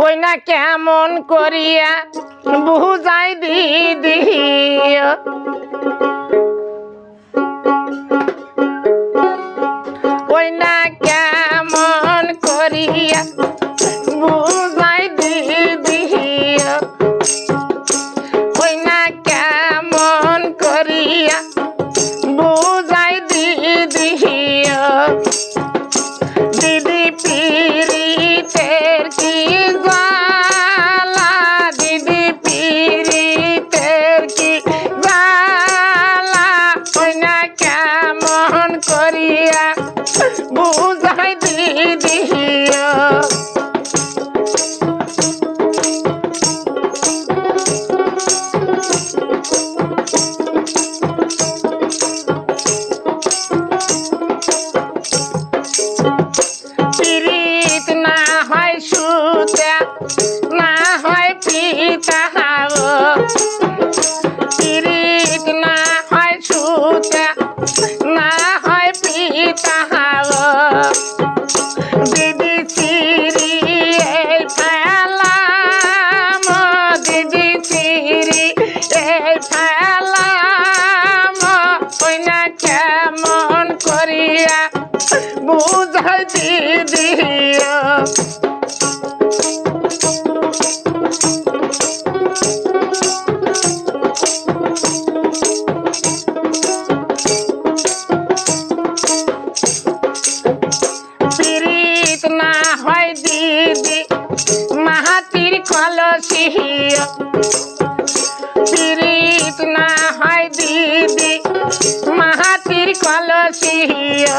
ওই না কেমন করিয়া বুঝাই দিদি ওই না করিয়া বুঝাই দিদিয়া প্রীত না হয় কাছে দিয়া। পীড়িত না হয় দিদি মাহাতির কলসিয়া পীড়িত না হয় দিদি মাহাতির কলসিয়া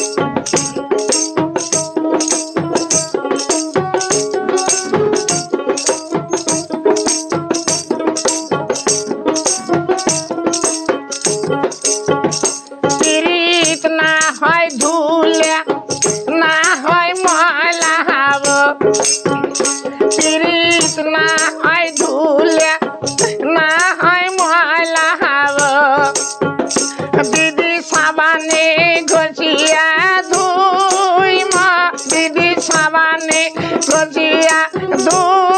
তিরিশ না হয় ধুলে, না হয় ময়লা হাব। দিদি সাবানে ঘষিয়া ধুই মা দিদি সাবানে ঘষিয়া ধুই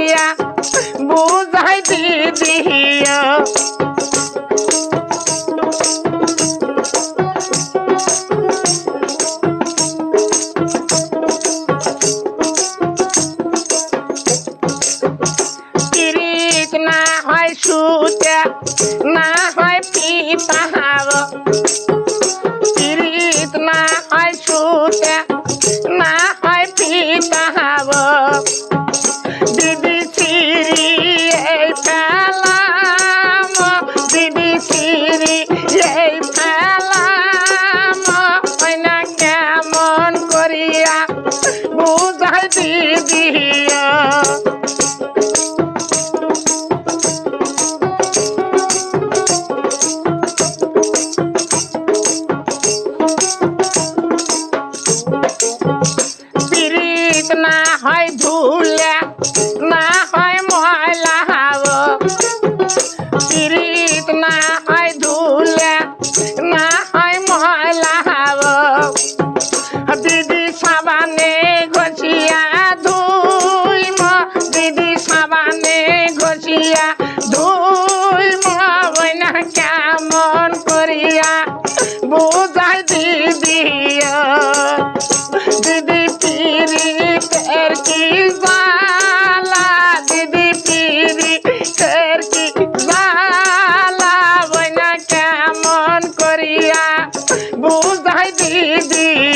দিয়া বুঝাই দিদি। दिया দিদি